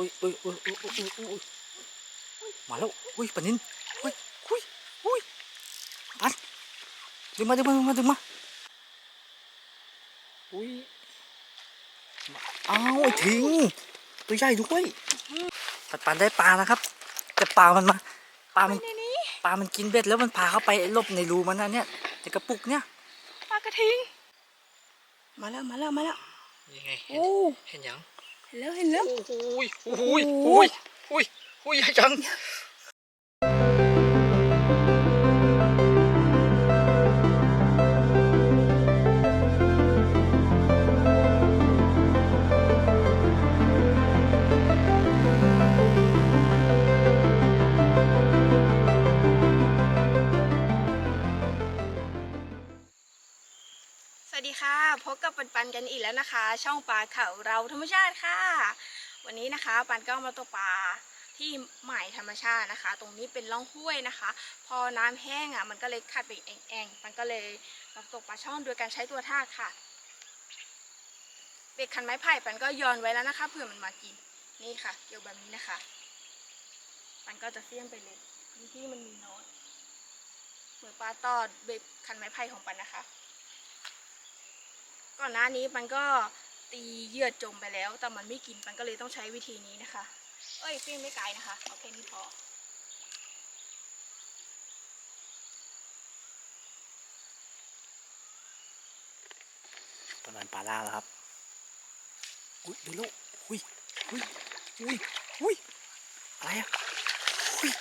อุ้ยอุ้ยอุ้ยอุ้ยอุ้ยอุ้ยอุ้ยมาแล้วอุ้ยปลานินอุ้ยอุ้ยอุ้ยปันดึงมาดึงมาดึงมาดึงมาอุ้ยอ้าวไอ้ทิงตัวใหญ่ด้วยปันปันได้ปลานะครับแต่ปลามันมาปลามันในนี้ปลามันกินเบ็ดแล้วมันพาเข้าไปหลบในรูมันนะเนี่ยในกระปุกเนี่ยปลากระทิงมาแล้วมาแล้วมาแล้วยังไงโอ้เห็นยังเห็น แล้วเห็นแล้วโอ้ยโอ้ยโอ้ยโอ้ยโอ้ยใหญ่จัง ช่องปลาเขาเราธรรมชาติค่ะ วันนี้นะคะปันก็มาตกปลาที่ใหมายธรรมชาตินะคะ ตรงนี้เป็นร่องห้วยนะคะ พอน้ำแห้งอะมันก็เลยขัดไปแองๆมันก็เลยมาตกปลาช่อนโดยการใช้ตัวทากค่ะเบ็ดคันไม้ไผ่ปันก็โยอนไว้แล้วนะคะเผื่อมันมากินนี่ค่ะเกี่ยวแบบนี้นะคะ ปันก็จะเฟี้ยงไปเลยที่มันมีน้อยเหมือนปลาตอดเบ็ดคันไม้ไผ่ของปันนะคะ ก่อนหน้านี้มันก็ตีเหยื่อจมไปแล้ว แต่มันไม่กินมันก็เลยต้องใช้วิธีนี้นะคะ เอ้ยฟิ้งไม่ไกลนะคะเอาแค่นี้พอประมาณปลาล่าแล้วครับ อุ้ยดูลูกอุ้ยอุ้ยอุ้ยอุ้ยอะไรอะอุ้ย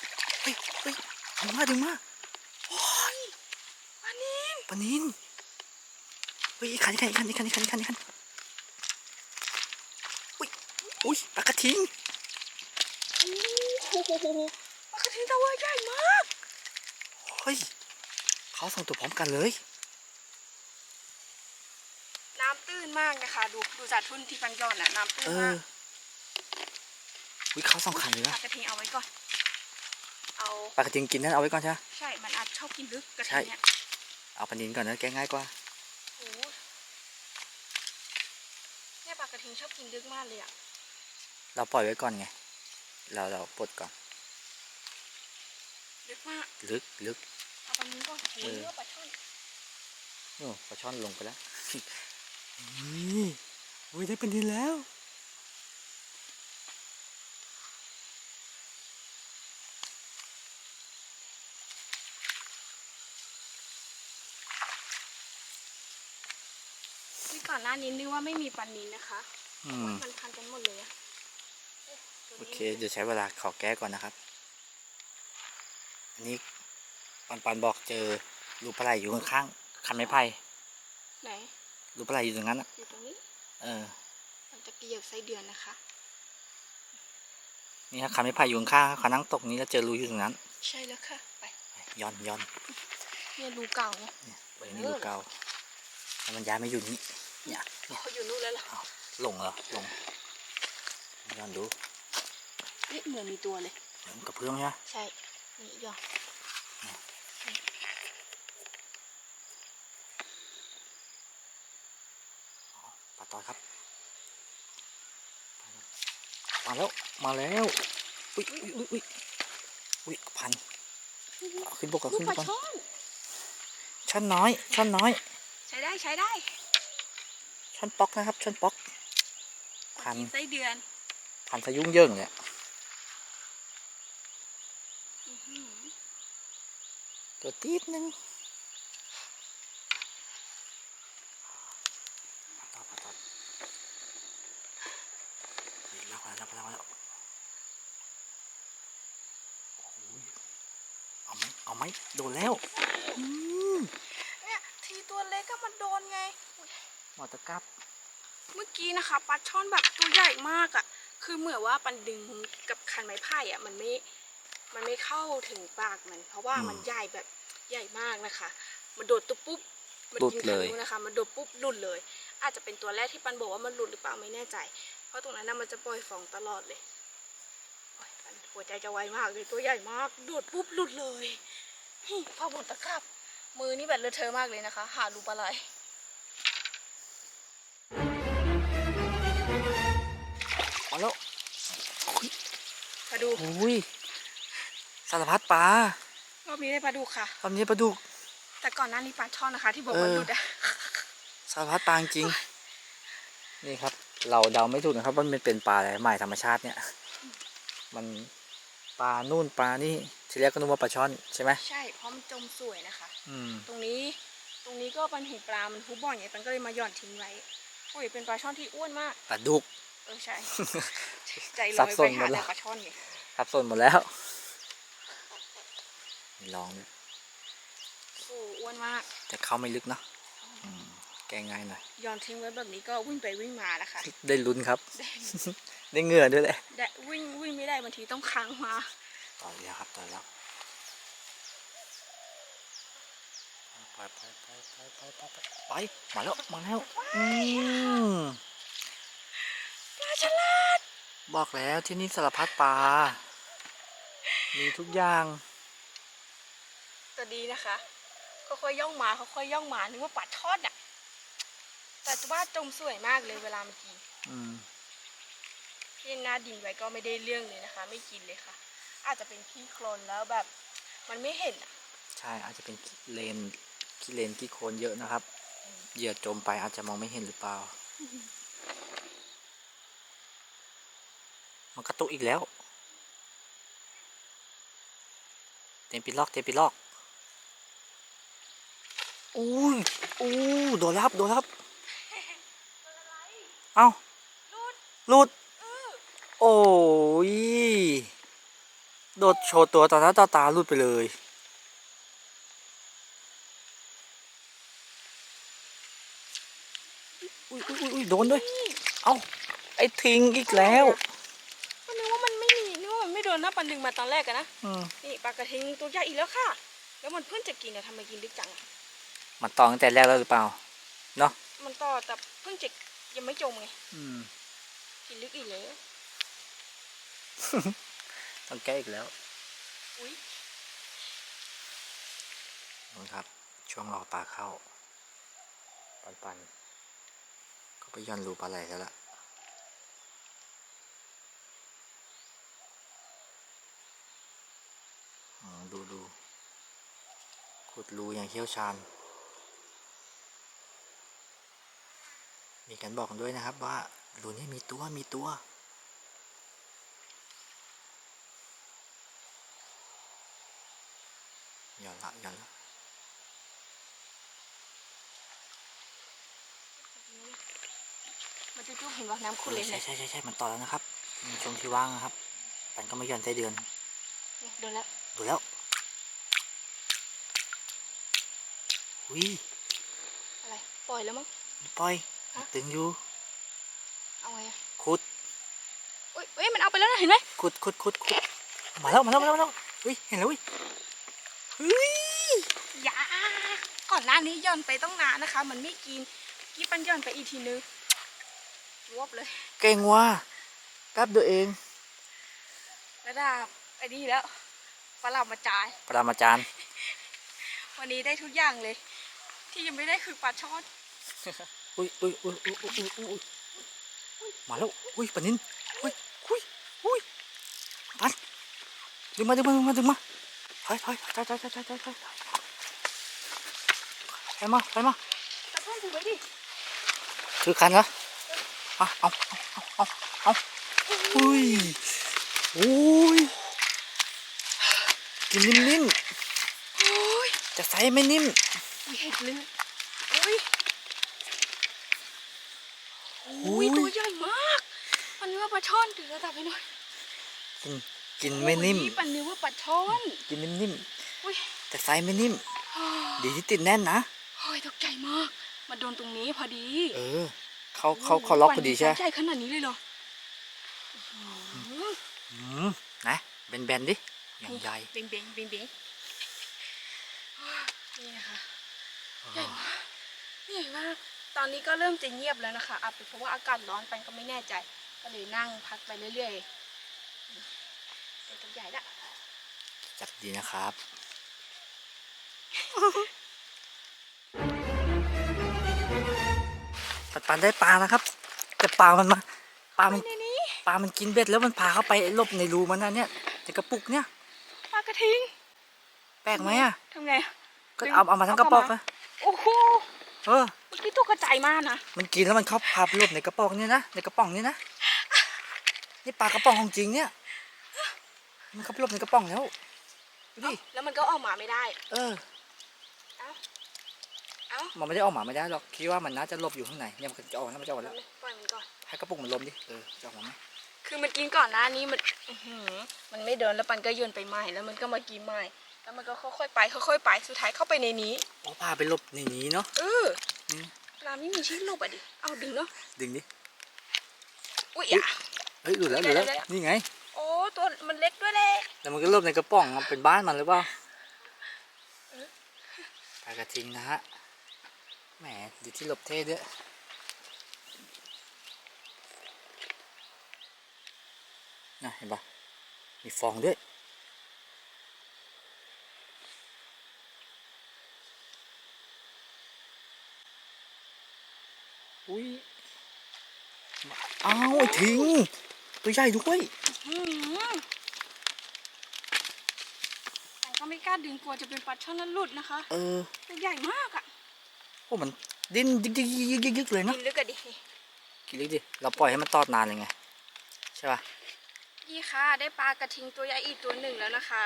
เฮ้ยเฮ้ยดึงมาดึงมาโอ้ยอันนี้ปลานิน เฮ้ยอีกคันอีกคันอีกคันอีกคันอีกคันอีกคันอีกคันอุ้ยอุ้ยปลากระทิงโอ้โหปลากระทิงตัวใหญ่มากเฮ้ยเขาสองตัวพร้อมกันเลย น้ำตื้นมากนะคะ ดูดูจากทุ่นที่ปันยอนน่ะน้ำตื้นเอมาอกอุ้ยเขาสองคันเลยปนะลากระทิงเอาไว้ก่อนเอาปลากระทิงกินนั่นเอาไว้ก่อนใช่ไหมใช่ มันอาจชอบกินลึกกระทิใช่งเนี่ยเอาปลานินก่อนนะแกง่ายกว่า โอ้โหเนี่ยปลาก ระทิงชอบกินลึกมากเลยอะ เราปล่อยไว้ก่อนไง เราเราปลดก่อนลึกมาก ลึกลึกเอาปลานี้ก่อนโอ้ยเออเนื้อปลาช่อนโอ้ปลาช่อนลงไปแล้วนี่โอ้ยได้เป็นดินแล้ว ก่อนหน้านี้นึกว่าไม่มีปลานินนะคะอืมมันพันกันหมดเลยอะอ๊ะตัวโอนี้เคเดี๋ยวใช้เวลาขอแก้ก่อนนะครับ อันนี้ปันปันบอกเจอรูปปลาไหลอยู่ข้างๆคันไม้ไผ่ไหนรูปปลาไหลอยู่ตรงนั้นอะอยู่ตรงนี้ เออ มันจะเกี่ยวไส้เดือนนะคะ นี่ครับคันไม้ไผ่อยู่ข้างๆเขานั่งตกนี้แล้วเจอรูอยู่ตรงนั้น ใช่แล้วค่ะ ไปย้อนย้อนเนี่ยรูเก่าไงไปนี่รูเก่าแล้วมันย้ายมาอยู่นี่ เนี่ยเขาอยู่นู่นแล้วเหรอหลงเหรอหลงย้อนดูเฮ้ยเหมือนมีตัวเลยเหมือนกับเพื่อนใช่ไหมใช่นี่ยอดปลาตอยครับมาแล้วมาแล้วอุ้ยอุ้ยอุ้ยอุ้ยอุ้ยพันเอาขึ้นบกก่อนลูกขึ้นปบลากก่อนช่อนช่อนน้อยช่อนน้อย ใช้ได้ใช้ได้ ช่อนป๊อกนะครับช่อนป๊อก พันกินไส้เดือน พันสะยุ่งเยิ่งเนี่ยอื้อหือตัวตีดนึงปลาตอดปลาตอดเฮ้ยรับมาแล้วรับมาแล้วรับมาแล้วโอ้โหเอาไหมเอาไหมโดนแล้ว อืมเนี่ยทีตัวเล็กก็มันโดนไงอุ๊ย หมอตะกับ เมื่อกี้นะคะปลาช่อนแบบตัวใหญ่มากอะ่ะ คือเหมือนว่าปันดึงกับคันไม้ไผ่อะ่ะ มันไม่ มันไม่เข้าถึงปากมัน เพราะว่ามันใหญ่แบบใหญ่มากนะคะ มันโดดตุ๊บปุ๊บ มันยิงทะลุนะคะ มันโดดปุ๊บหลุดเลย อาจจะเป็นตัวแรกที่ปันบอกว่ามันหลุดหรือเปล่าไม่แน่ใจ เพราะตรงนั้นน่ะมันจะปล่อยฟองตลอดเลยโอ๊ยปันหัวใจจะไวมากเลยตัวใหญ่มาก โดดปุ๊บหลุดเลยฮิพ่อบุญตะครับ มือนี่แบบเลอะเทอะมากเลยนะคะ หารูปลาไหล แล้วปลาดุกอุ้ยสารพัดปลารอบนี้ได้ปลาดุกค่ะตอนนี้ปลาดุก แต่ก่อนหน้านี้ปลาช่อนนะคะ ที่บอกเออว่าหลุดอะสารพัดปลาจริงนี่ครับ เราเดาไม่ถูกนะครับว่ามันเป็นปลาอะไรใหม่ธรรมชาติเนี่ย มันปลานู่นปลานี่ทีแรกก็นึกว่าปลาช่อนใช่ไหมใช่เพราะมันจมสวยนะคะ อืม ตรงนี้ตรงนี้ก็ปันเห็นปลา มันพุบ่อยไงปันก็เลยมาหย่อนทิ้งไว้โอ้ยเป็นปลาช่อนที่อ้วนมาก ปลาดุกเออใช่ ใจลอยไปหาแปลาช่อนนี่สับสนหมดแล้ว ลองดูโอ้อ้วนมาก แต่เข้าไม่ลึกเนาะแกง่ายหน่อยยอนทิ้งไว้แบบนี้ก็วิ่งไปวิ่งมาแล้วค่ะได้ลุ้นครับ ได้เหงื่อด้วยแหละวิ่งวิ่งไม่ได้บางทีต้องค้างมาต่อแล้วครับต่อแล้วไปไปไปไปไปไปไปมาแล้วมาแล้วอืม ฉลาด บอกแล้วที่นี่สารพัดปลา มีทุกอย่าง ตัวดีนะคะค่อยๆย่องมาค่อยๆย่องมานึกว่าปลาทอดอะแต่ว่าจมสวยมากเลยเวลามันกินอืมที่หน้าดินไว้ก็ไม่ได้เรื่องเลยนะคะ ไม่กินเลยค่ะ อาจจะเป็นขี้โคลนแล้วแบบ มันไม่เห็นอะ ใช่อาจจะเป็นเลนขี้เลนขี้โคลนเยอะนะครับเหยื่อจมไปอาจจะมองไม่เห็นหรือเปล่า มันกระตุกอีกแล้ว เต็มปีลอก เต็มปีลอกอุ้ยอู้โดนรับโดนรับ เอ้ารูดหลุด โอ้ย โดดโชว์ตัวตอหน้าต่อตาหลุดไปเลยอุ้ยอุ้ยอุ้ยโดนด้วย เอ้า ไอ้ทิงอีกแล้ว ก็นึกว่ามันไม่มีนึกว่ามันไม่โดนนะปันดึงมาตอนแรกอะนะนี่ปลากระทิงตัวใหญ่อีกแล้วค่ะ แล้วมันเพิ่งจะกินอะทำไมกินลึกจังอะมันตองตั้งแต่แรกแล้วหรือเปล่าเนาะมันต่อแต่เพิ่งจะยังไม่จมไงกินลึกอีกแล้วต้องแก้อีกแล้วอุ้ยนะครับ ช่วงรอปลาเข้า ปันปันก็ไปย่อนรูปลาไหลแล้วล่ะอืม ดูดูขุดรูอย่างเชี่ยวชาญ มีการบอกกันด้วยนะครับว่ารูนี้มีตัวมีตัวหย่อนละหย่อนละมันจะจุ๊บเห็นว่าน้ำขุ่นเลยใช่เนี่ยใช่ใช่ใช่มันต่อแล้วนะครับมีช่วงที่ว่างนะครับปันก็ไม่หย่อนไส้เดือนเนี่ยโดนแล้ว ดูแล้ววิอะไร ปล่อยแล้วมั้งปล่อยฮะตึงอยู่ เอาไงอะขุดอุ้ยเอ้ยมันเอาไปแล้วนะเห็นไหมขุดขุดขุดขุดมาแล้วมาแล้วมาแล้วมาแล้วเฮ้ยเห็นแล้วเว้ยเฮ้ยอย่าก่อนหน้านี้ย่อนไปต้องนานนะคะ มันไม่กินกี้ปันย่อนไปอีกทีนึงรวบเลย เก่งว่ะแป๊บเดียวเอง ระดับไอ้นี่แล้ว ปลาหลับมาจ่ายปรามาจารย์วันนี้ได้ทุกอย่างเลย ที่ยังไม่ได้คือปลาช่อนอุ้ยอุ้ยอุ้ยอุ้ยอุ้ยอุ้ยอุ้ยอุ้ยมาแล้วอุ้ยปลานินอุ้ยอุ้ยอุ้ยปันดึงมาดึงมาดึงมาดึงมาถอยถอยถอยถอยถอยถอยถอยถอยไปมาไปมาตะเพื่อนถือไว้ดิถือคันเหรอมาเอาเอาเอาเอาเอาอุ้ยอุ้ย กินนิ่มโอ้ยๆ จะใส่ไม่นิ่ม อุ๊ยเห็ดเลยอุ้ยอุ้อุ้ยยตัวใหญ่มาก มันนึกว่าปลาช่อนถือระดับไปหน่อยกินกินไม่นิ่ม โอ้ยปันนึกว่าปลาช่อนกินนิ่มอุ้ยๆ แต่ใส่ไม่นิ่ม ดีที่ติดแน่นนะ โอ้ยตกใจมาก มาโดนตรงนี้พอดีเออ เขาเขาเขาล็อกพอดีใช่ไหมใหญ่ขนาดนี้เลยเหรออื้อหืออืมนะเบนเบนๆดิ อย่างใหญ่เบ่งเบ่งเบ่งเบ่งนี่นะคะใหญ่มากใหญ่มาก ตอนนี้ก็เริ่มจะเงียบแล้วนะคะอาจเป็นเพราะว่าอากาศร้อนไปก็ไม่แน่ใจ ก็เลยนั่งพักไปเรื่อยๆเป็นตัวใหญ่ละจับดีนะครับปันปันได้ปลานะครับ แต่ปลามันมาปลามันในนี้ปลามันกินเบ็ดแล้วมันพาเข้าไปหลบในรูมันนะเนี่ยในกระปุกเนี่ยปลา กระทิง แปลกไหมอะทำไงก็เอาเอามาทั้งกระป๋องนะโอ้โหเออเมื่อกี้ตัวกระจายมากนะมันกินแล้วมันเข้าพาไปหลบในกระป๋องเนี่ยนะในกระป๋องเนี่ยนะนี่ปลากระป๋องของจริงเนี่ย มันเข้าไปหลบในกระป๋องแล้วดูดิแล้วมันก็ออกมาไม่ได้ เออเอ้าเอ้ามันไม่ได้ออกมาไม่ได้หรอกคิดว่ามันน่าจะหลบอยู่ข้างในเนี่ยมันจะออกแล้วมันจะออกแล้วปล่อยมันก่อนให้กระปุกมันลมดิเออจะออกมาไหม คือมันกินก่อนหน้านี้มันอื้อหือมันไม่เดินแล้วปันก็โยนไปใหม่แล้วมันก็มากินใหม่ แล้วมันก็ค่อยๆไปค่อยๆไปสุดท้ายเข้าไปในนี้ อ๋อพาไปหลบในนี้เนาะ เอออืมปลาไม่มีที่หลบอะดิ เอาดึงเนาะ ดึงดิ อุ้ยอะ เฮ้ยหลุดแล้วหลุดแล้ว ได้แล้ว นี่ไง โอ้ตัวมันเล็กด้วยแหละ แล้วมันก็หลบในกระป๋องอะเป็นบ้านมันหรือเปล่าปลากระทิงนะฮะ แหมอยู่ที่หลบเท่ด้วย นะเห็นปะมีฟองด้วย อุ้ยอ้าวไอ้ทิงตัวใหญ่ด้วยอืมแต่ก็ไม่กล้าดึงกลัวจะเป็นปลาช่อนนั้นหลุดนะคะ เออ ตัวใหญ่มากอะโอ้มันดิ้นยึกยึกยึกยึกยึกเลยเนาะกินลึกอะดิกินลึกดิ เราปล่อยให้มันตอดนานเลยไง ใช่ป่ะ นี่ค่ะ ได้ปลากระทิงตัวใหญ่อีกตัวหนึ่งแล้วนะคะ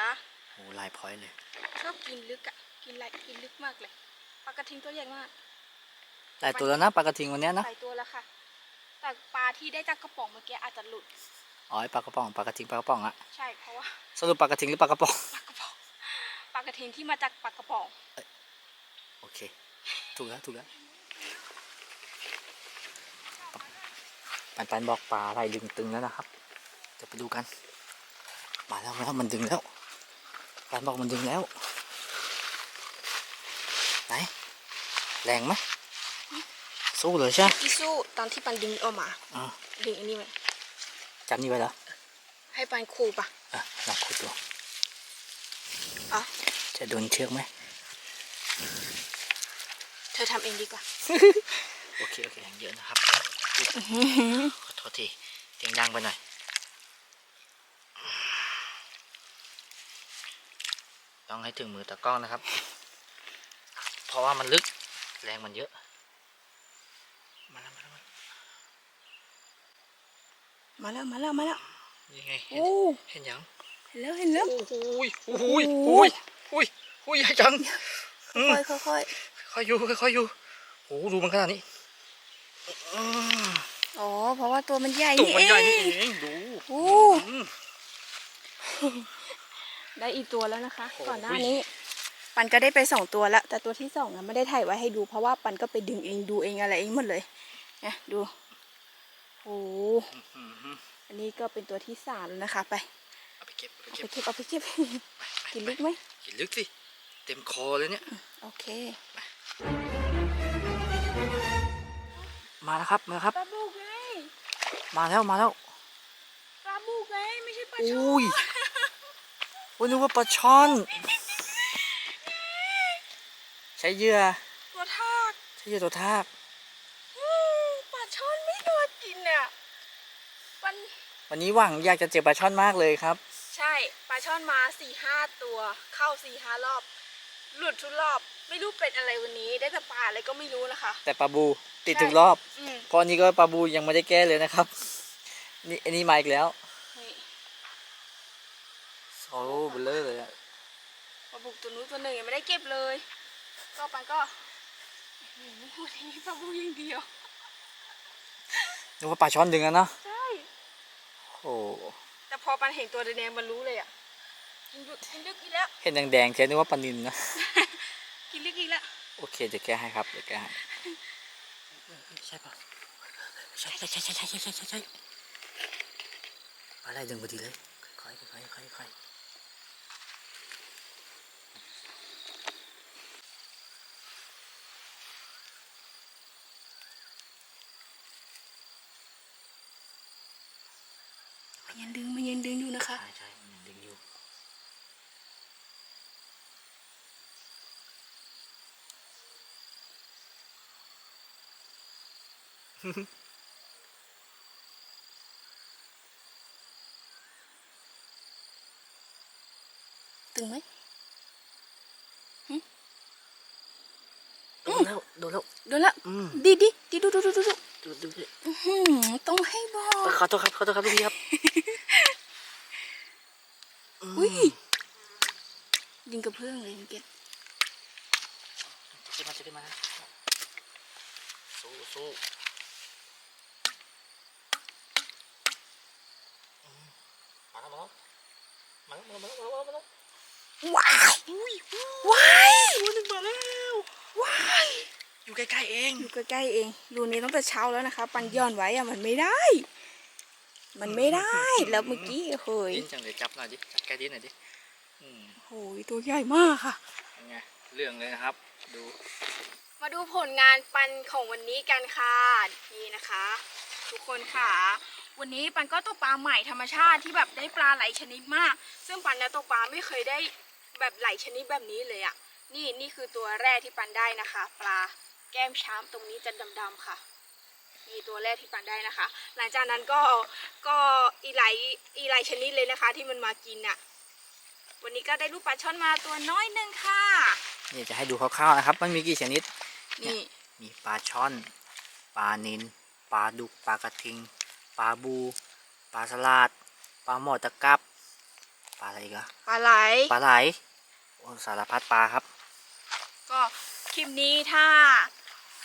โอ้ลายพอยต์เลย ชอบกินลึกอะกินอะไรกินลึกมากเลย ปลากระทิงตัวใหญ่มาก หลายตัวแล้วนะปลากระทิงวันเนี้ยนะ หลายตัวแล้วค่ะ แต่ปลาที่ได้จากกระป๋องเมื่อกี้อาจจะหลุด อ๋อไอ้ปลากระป๋องปลากระทิงปลากระป๋องอะใช่เพราะว่าสรุปปลากระทิงหรือปลากระป๋อง ปลากระป๋อง ปลากระทิงที่มาจากปลากระป๋อง โอเค ถูกแล้วถูกแล้วปันปันบอกปลาอะไรดึงตึงแล้วนะครับเดี๋ยวไปดูกัน มาแล้วมาแล้วมันดึงแล้วปันบอกมันดึงแล้ว ไหน แรงไหมสู้เลยใช่ไหมอีสู้ตอนที่ปันดึงออกมาอ่าดึงอันนี้ไว้จับนี่ไว้แล้วให้ปันคูปะอะลองขุดดูอะจะโดนเชือกไหม เธอทำเองดีกว่า โอเค โอเคอย่างเยอะนะครับอุ๊ยขอโทษทีเสียงดังไปหน่อย ต้องให้ถึงมือตากล้องนะครับ เพราะว่ามันลึกแรงมันเยอะมาแล้วมาแล้วมาแล้วมาแล้วมาแล้วมาแล้วยังไงเห็นโอ้เห็นยังเห็นแล้วเห็นแล้วโอ้ยโอ้ยโอ้ยโอ้ยโอ้ยใหญ่จังอืมค่อยๆค่อยค่อยๆอยู่ค่อยๆอยู่โอ้ดูมันขนาดนี้อืมๆอ๋อเพราะว่าตัวมันใหญ่ตัวนี่มันใหญ่นี่เอเองงดูโอ้อืม ได้อีกตัวแล้วนะคะโอ้ยก่อนหน้านี้ ปันก็ได้ไปสองตัวแล้วแต่ตัวที่สองนะไม่ได้ถ่ายไว้ให้ดูเพราะว่าปันก็ไปดึงเองดูเองอะไรเองหมดเลยเนี่ยดูโอ้โหอืมอันนี้ก็เป็นตัวที่สามแล้วนะคะ ไปเอาไปเก็บเอาไปเอาเก็บไปเก็บเอาไปเก็บกินลึกไหมกินลึกสิเต็มคอเลยเนี่ยโอเคมาแล้วครับมาแล้วครับปลาบูไงมาแล้วมาแล้วปลาบูไงไม่ใช่ปลาอช่อุ้น ยโอ้ยนึกว่าปลาช่อน ใช้เหยื่อตัวทากใช้เหยื่อตัวทากอืมปลาช่อนไม่ตัวกินอะมันวันนี้หวังอยากจะเจอปลาช่อนมากเลยครับ ใช่ปลาช่อนมาสี่ห้าตัว เข้าสี่ห้ารอบ หลุดทุกรอบไม่รู้เป็นอะไรวันนี้ ได้แต่ปลาอะไรก็ไม่รู้นะคะ แต่ปลาบูติดใช่ทุกรอบอืมเพราะอันนี้ก็ปลาบูยังไม่ได้แก้เลยนะครับนี่อันนี้มาอีกแล้ว ซอโล่เบลเลอร์เลยอะปลาบุกตัวนู้ตัวหนึ่งยังไม่ได้เก็บเลย ก็ปันก็วันนี้ปลาบุกอย่างเดียวนึกว่าปลาช้อนดึงอะนะใช่โอ้แต่พอปันเห็นตัวแดงมันรู้เลยอะกินดึกกินลึกอีกแล้วเห็นแดงๆแค่นึกว่าปลานินนะกินลึกอีกแล้วโอเคเดี๋ยวแก้ให้ครับเดี๋ยวแก้ให้ใช่ปะใช่ใช่ใช่ใช่ใช่ใช่ใช่อะไรดึงพอดีเลยค่อยๆค่อยค่อย ยังดึงมันยังดึงอยู่นะคะ ใช่ใช่ยังดึงอยู่ ตึงไหมโดนแล้วโดนแล้วโดนละอืมดีดีดีดูดูดูดูดูดูดิต้องให้บอก ขอโทษครับขอโทษครับพี่ครับ รูนี้ตั้งแต่เช้าแล้วนะคะ ปันย่อนไว้อะมันไม่ได้ มันไม่ได้ แล้วเมื่อกี้เฮ้ยดิ้นจังเลยจับหน่อยดิจับแกดิ้นหน่อยดิอืมโอ้ยตัวใหญ่มากค่ะยังไงเรื่องเลยนะครับ ดู มาดูผลงานปันของวันนี้กันค่ะนี่นะคะ ทุกคนค่ะ วันนี้ปันก็ตกปลาใหม่ธรรมชาติที่แบบได้ปลาหลายชนิดมาก ซึ่งปันเนี่ยตกปลาไม่เคยได้แบบหลายชนิดแบบนี้เลยอะ่ะนี่นี่คือตัวแรกที่ปันได้นะคะ ปลา แก้มช้ำตรงนี้จะดำๆค่ะนี่ตัวแรกที่ปันได้นะคะ หลังจากนั้นก็ก็อีหลายอีหลายชนิดเลยนะคะ ที่มันมากินอะ วันนี้ก็ได้ลูกปลาช่อนมาตัวน้อยหนึ่งค่ะ นี่จะให้ดูคร่าวๆนะครับ มันมีกี่ชนิด นี่มีปลาช่อน ปลานิลปลาดุกปลากระทิง ปลาบู ปลาสลาดปลาหมอตะกับปลาอะไรอีกอะปลาไหลปลาไหลโอ้สารพัดปลาครับ ก็คลิปนี้ถ้า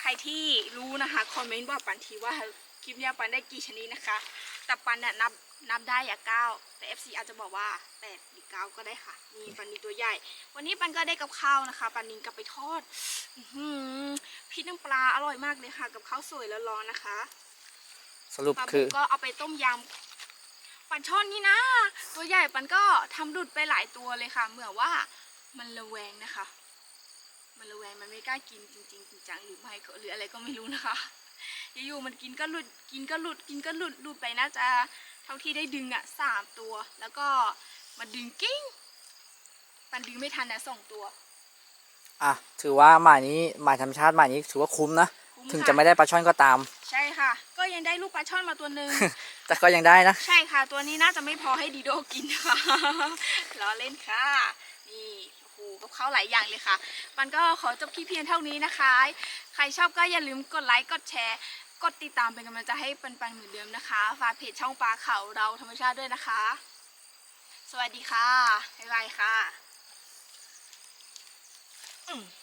ใครที่รู้นะคะคอมเมนต์บอกปันทีว่าคลิปเนี้ยปันได้กี่ชนิดนะคะ แต่ปันน่ะนับนับได้อย่าเก้าแต่ FC อาจจะบอกว่าแปดหรือเก้าก็ได้ค่ะนี่ปันนีตัวใหญ่ วันนี้ปันก็ได้กับข้าวนะคะ ปันนินกลับไปทอดอื้อหือพริกน้ำปลาอร่อยมากเลยค่ะ กับข้าวสวยแล้วร้อนๆนะคะสรุปปลาคืบุอกก็เอาไปต้มยำปันช่อนนี่นะ ตัวใหญ่ปันก็ทำหลุดไปหลายตัวเลยค่ะเหมือนว่ามันระแวงนะคะ มันระแวงมันไม่กล้ากินจริงๆจังๆหรือไม่ก็หรืออะไรก็ไม่รู้นะคะอยู่ๆมันกินก็หลุดกินก็หลุดกินก็หลุดหลุดไปน่าจะเท่าที่ได้ดึงอะสามตัว แล้วก็มาดึงกิ้งปันดึงไม่ทันนะสองตัว อะถือว่าหมายนี้หมายธรรมชาติหมายนี้ถือว่าคุ้มนะคุ้มถึงค่จะไม่ได้ปลาช่อนก็ตาม ใช่ค่ะ ก็ยังได้ลูกปลาช่อนมาตัวหนึ่งแต่ก็ยังได้นะ ใช่ค่ะ ตัวนี้น่าจะไม่พอให้ดีโดกินค่ะล้อเล่นค่ะนี่โอ้โห กับข้าหลายอย่างเลยค่ะ มันก็ขอจบคลิปเพียงเท่านี้นะคะ ใครชอบก็อย่าลืมกดไลค์กดแชร์กดติดตามเป็นกำลังใจให้ปันปันเหมือนเดิมนะคะ ฝากเพจช่องปลาเขาเราธรรมชาติด้วยนะคะ สวัสดีค่ะบ๊ายบายค่ะอืม